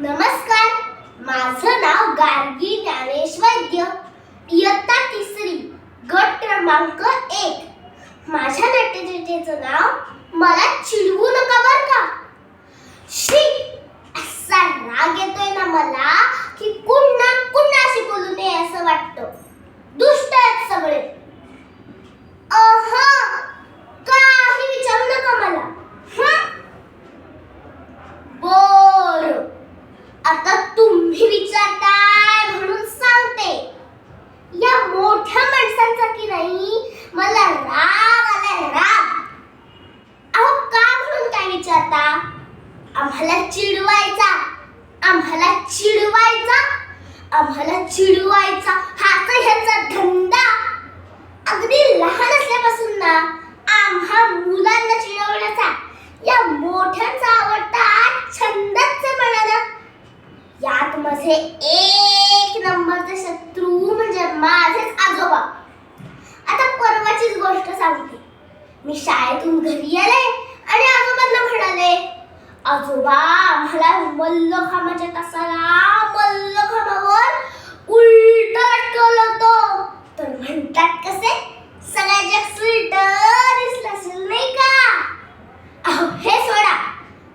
नमस्कार. माझं नाव गार्गी ज्ञानेश वैद्य इयत्ता तिसरी गट क्रमांक एक. माझ्या नाट्यचेतेचं नाव मला चिडवू नका बर का. श्री असा राग येतोय ना मला की पुन्हा कुणाशी बोलू नये असं वाटतं दुष्ट आहेत सगळे अहा काही विचारू नका मला हं? बर आता तुम्ही विचारताय म्हणून सांगते या मोठ्या माणसांचा की नाही मला राग आलाय राग अहो का म्हणून काय विचारता आम्हाला चिडवायचा आम्हाला चिडवायचा आम्हाला चिडवायचा. हाच ह्याचा धंदा. अगदी लहान असल्यापासून ना आम्हा मुलांना चिडवण्याचा या मोठ्यांचा आवडता छंदच म्हणाला यात माझे एक नंबरचे शत्रू म्हणजे माझेच आजोबा. आता परवाचीच गोष्ट सांगते. मी शाळेतून घरी आले आणि आजोबांना म्हणाले आजोबा आम्हाला मल्लखांबाच्या तासाला मल्लखांबावर उलट लटकवलं होतं तर म्हणतात कसे सगळ्या जग उलट दिसलं असेल नाही का अहो हे सोडा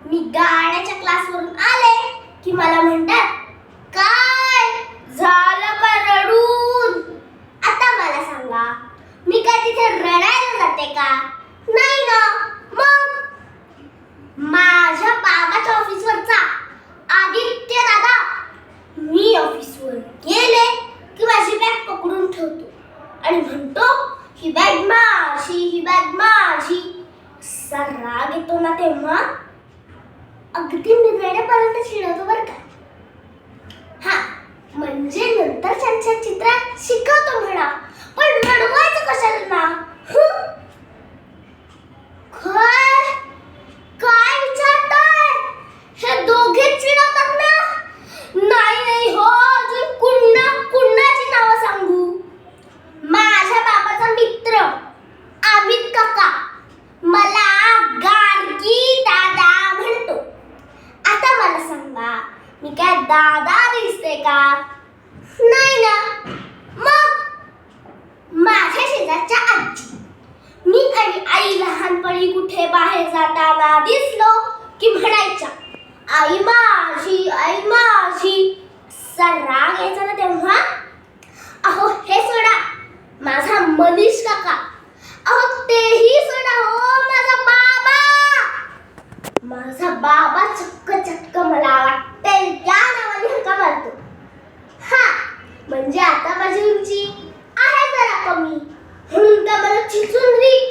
मी गाण्याच्या क्लासवरून आले की मला म्हणतात काय झालं का रडून आता मला सांगा मी काय तिथे रडायला जाते का नाही ना मग माझ्या बाबाच्या ऑफिसवरचा आदित्य दादा मी ऑफिसवर गेले की माझी बॅग पकडून ठेवतो आणि म्हणतो ही बॅग माझी ही बॅग माझी असा राग येतो ना तेव्हा अगदी निरड्यापर्यंत चिडवतो बरं का? हा म्हणजे नंतर छान छान चित्रात शिकवतो म्हणा. पण रडवायचं कशाला ना हं? काय काय विचारताय हे दोघे चिडवतात ना नाही नाही हो अजून कुण्णा कुण्णाची नावं सांगू माझ्या बाबाचा मित्र अमित काका मला गार्गी दादा म्हणतो आता मला सांगा मी काय दादा दिसते का? नाही ना. मग माझ्या शेजारच्या आजी. मी आणि आई लहानपणी कुठे बाहेर जाताना दिसलो की म्हणायच्या आई माझी आई माझी. राग यायचा ना तेव्हा. अहो हे सोडा. माझा मनीष काका. अहो तेही सोडा हो माझा बाबा माझा बाबा चक्क चक्क मला वाटेल त्या नावाने हका मारतो हा म्हणजे आता माझी उंची आहे जरा कमी. म्हणून तर मला चिचून आणि